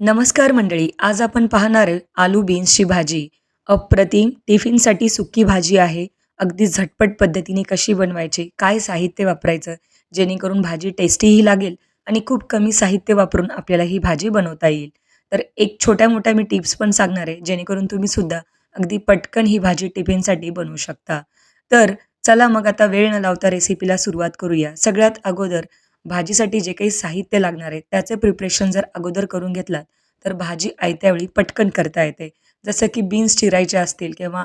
नमस्कार मंडळी आज आपण पाहणार आहे आलू बीन्सची भाजी. अप्रतिम टिफिनसाठी सुकी भाजी आहे. अगदी झटपट पद्धतीने कशी बनवायची काय साहित्य वापरायचं जेणेकरून भाजी टेस्टीही लागेल आणि खूप कमी साहित्य वापरून आपल्याला ही भाजी बनवता येईल. तर एक छोट्या मोठ्या मी टिप्स पण सांगणार आहे जेणेकरून तुम्ही सुद्धा अगदी पटकन ही भाजी टिफिनसाठी बनवू शकता. तर चला मग आता वेळ न लावता रेसिपीला सुरुवात करूया. सगळ्यात अगोदर भाजीसाठी जे काही साहित्य लागणार आहे त्याचे प्रिपरेशन जर अगोदर करून घेतलात तर भाजी आयत्या वेळी पटकन करता येते. जसं की बीन्स चिरायचे असतील किंवा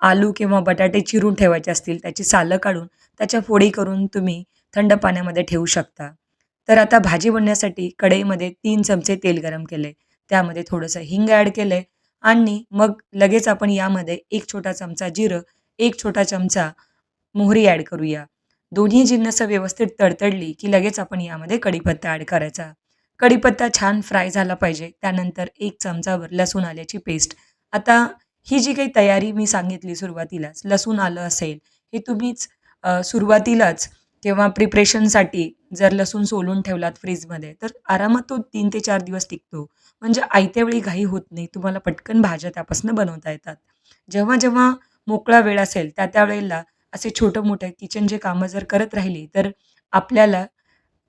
आलू किंवा बटाटे चिरून ठेवायचे असतील त्याची सालं काढून त्याच्या फोडी करून तुम्ही थंड पाण्यामध्ये ठेवू शकता. तर आता भाजी बनण्यासाठी कढईमध्ये तीन चमचे तेल गरम केले. त्यामध्ये थोडंसं हिंग ॲड केले आणि मग लगेच आपण यामध्ये एक छोटा चमचा जिरं एक छोटा चमचा मोहरी ॲड करूया. दोन्ही जिन्नसं व्यवस्थित तडतडली की लगेच आपण यामध्ये कढीपत्ता ॲड करायचा. कढीपत्ता छान फ्राय झाला पाहिजे. त्यानंतर एक चमचावर लसूण आल्याची पेस्ट आता ही जी काही तयारी मी सांगितली सुरुवातीलाच लसूण आलं असेल हे तुम्हीच सुरुवातीलाच किंवा प्रिपरेशनसाठी जर लसूण सोलून ठेवलात फ्रीजमध्ये तर आरामात तो तीन ते चार दिवस टिकतो. म्हणजे आयत्या वेळी घाई होत नाही. तुम्हाला पटकन भाज्या त्यापासून बनवता येतात. जेव्हा जेव्हा मोकळा वेळ असेल त्या त्या वेळेला असे छोटं मोठं किचनचे कामं जर करत राहिली तर आपल्याला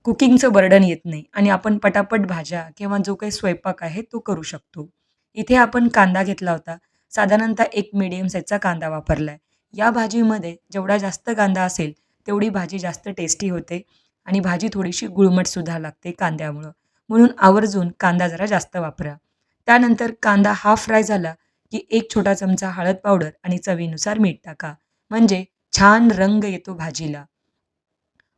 कुकिंगचं बर्डन येत नाही आणि आपण पटापट भाज्या किंवा जो काही स्वयंपाक आहे तो करू शकतो. इथे आपण कांदा घेतला होता. साधारणतः एक मिडियम साईजचा कांदा वापरला आहे या भाजीमध्ये जेवढा जास्त कांदा असेल तेवढी भाजी जास्त टेस्टी होते आणि भाजी थोडीशी गुळमटसुद्धा लागते कांद्यामुळं. म्हणून आवर्जून कांदा जरा जास्त वापरा. त्यानंतर कांदा हाफ फ्राय झाला की एक छोटा चमचा हळद पावडर आणि चवीनुसार मीठ टाका. म्हणजे छान रंग येतो भाजीला.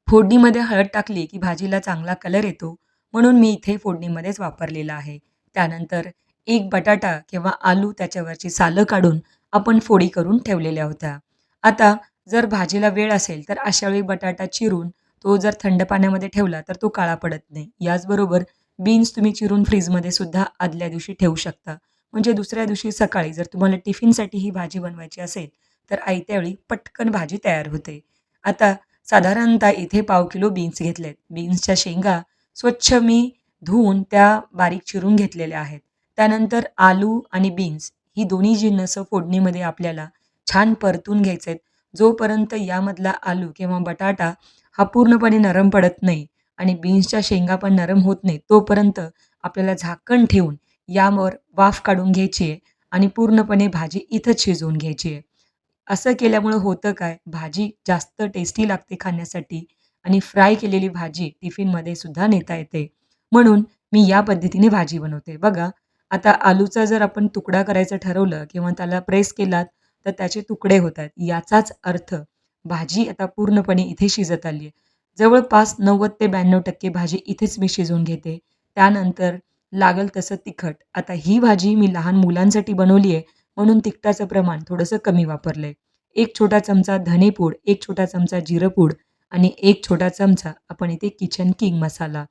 फोडणीमध्ये हळद टाकली की भाजीला चांगला कलर येतो म्हणून मी इथे फोडणीमध्येच वापरलेला आहे. त्यानंतर एक बटाटा किंवा आलू त्याच्यावरची सालं काढून आपण फोडी करून ठेवलेल्या होत्या. आता जर भाजीला वेळ असेल तर अशा वेळी बटाटा चिरून तो जर थंड पाण्यामध्ये ठेवला तर तो काळा पडत नाही. याचबरोबर बीन्स तुम्ही चिरून फ्रीजमध्ये सुद्धा आदल्या दिवशी ठेवू शकता. म्हणजे दुसऱ्या दिवशी सकाळी जर तुम्हाला टिफिनसाठी ही भाजी बनवायची असेल तर आयत्यावेळी पटकन भाजी तयार होते. आता साधारणतः इथे पाव किलो बीन्स घेतलेत. बीन्सच्या शेंगा स्वच्छ मी धुवून त्या बारीक चिरून घेतलेल्या आहेत. त्यानंतर आलू आणि बीन्स ही दोन्ही जिन्नस फोडणीमध्ये आपल्याला छान परतून घ्यायचे आहेत जोपर्यंत यामधला आलू किंवा बटाटा हा पूर्णपणे नरम पडत नाही आणि बीन्सच्या शेंगा पण नरम होत नाही तोपर्यंत आपल्याला झाकण ठेवून यावर वाफ काढून घ्यायची आहे आणि पूर्णपणे भाजी इथंच शिजवून घ्यायची आहे. असं केल्यामुळं होतं काय? भाजी जास्त टेस्टी लागते खाण्यासाठी आणि फ्राय केलेली भाजी टिफिनमध्ये सुद्धा नेता येते. म्हणून मी या पद्धतीने भाजी बनवते. बघा आता आलूचा जर आपण तुकडा करायचं ठरवलं किंवा त्याला प्रेस केलात तर त्याचे तुकडे होतात. याचाच अर्थ भाजी आता पूर्णपणे इथे शिजत आली आहे. जवळपास नव्वद ते ब्याण्णव टक्के भाजी इथेच मी शिजवून घेते. त्यानंतर लागल तसं तिखट. आता ही भाजी मी लहान मुलांसाठी बनवली आहे. म्हणून तिखटाचं प्रमाण थोडंसं कमी वापरलं आहे एक छोटा चमचा धनेपूड एक छोटा चमचा जिरंपूड आणि एक छोटा चमचा आपण इथे किचन किंग मसाला.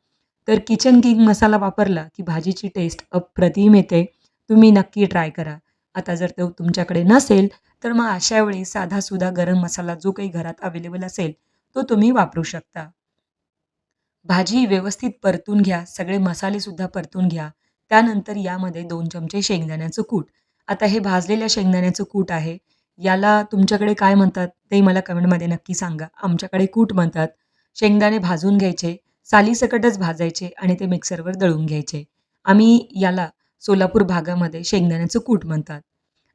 तर किचन किंग मसाला वापरला की भाजीची टेस्ट अप्रतिम येते. तुम्ही नक्की ट्राय करा. आता जर तो तुमच्याकडे नसेल तर मग अशा वेळी साधासुद्धा गरम मसाला जो काही घरात अवेलेबल असेल तो तुम्ही वापरू शकता. भाजी व्यवस्थित परतून घ्या. सगळे मसालेसुद्धा परतून घ्या. त्यानंतर यामध्ये दोन चमचे शेंगदाण्याचं कूट. आता हे भाजलेल्या शेंगदाण्याचं कूट आहे. याला तुमच्याकडे काय म्हणतात ते मला कमेंटमध्ये नक्की सांगा. आमच्याकडे कूट म्हणतात शेंगदाणे भाजून घ्यायचे सालीसकटच भाजायचे आणि ते मिक्सरवर दळून घ्यायचे. आम्ही याला सोलापूर भागामध्ये शेंगदाण्याचं कूट म्हणतात.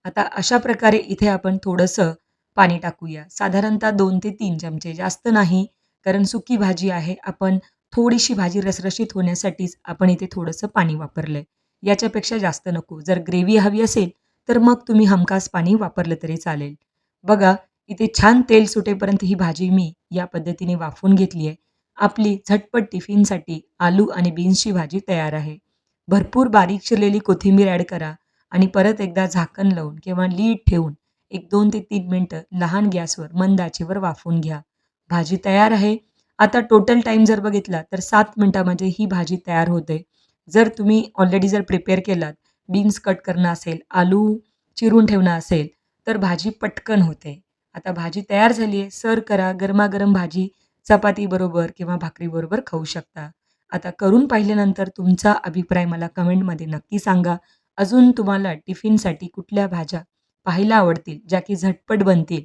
आता अशा प्रकारे इथे आपण थोडंसं पाणी टाकूया. साधारणतः दोन ते तीन चमचे जास्त नाही कारण सुकी भाजी आहे. आपण थोडीशी भाजी रसरशीत होण्यासाठीच आपण इथे थोडंसं पाणी वापरलं आहे याच्यापेक्षा जास्त नको. जर ग्रेव्ही हवी असेल तर मग तुम्ही हमखास पाणी वापरलं तरी चालेल. बघा इथे छान तेल सुटेपर्यंत ही भाजी मी या पद्धतीने वाफवून घेतली आहे. आपली झटपट टिफिनसाठी आलू आणि बीन्सची भाजी तयार आहे. भरपूर बारीक चिरलेली कोथिंबीर ॲड करा आणि परत एकदा झाकण लावून किंवा लीड ठेवून एक दोन ते तीन मिनटं लहान गॅसवर मंदाचेवर वाफून घ्या. भाजी तयार आहे. आता टोटल टाईम जर बघितला तर सात मिनटामध्ये ही भाजी तयार होते. जर तुम्ही ऑलरेडी जर प्रिपेअर केलात बीन्स कट करणं असेल आलू चिरून ठेवणं असेल तर भाजी पटकन होते. आता भाजी तयार झाली आहे सर करा गरमागरम भाजी चपातीबरोबर किंवा भाकरीबरोबर खाऊ शकता. आता करून पाहिल्यानंतर तुमचा अभिप्राय मला कमेंटमध्ये नक्की सांगा. अजून तुम्हाला टिफिनसाठी कुठल्या भाज्या पाहायला आवडतील ज्या की झटपट बनतील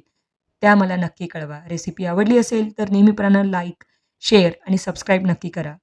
त्या मला नक्की कळवा. रेसिपी आवडली असेल तर नेहमीप्रमाणे लाईक शेअर आणि सबस्क्राईब नक्की करा.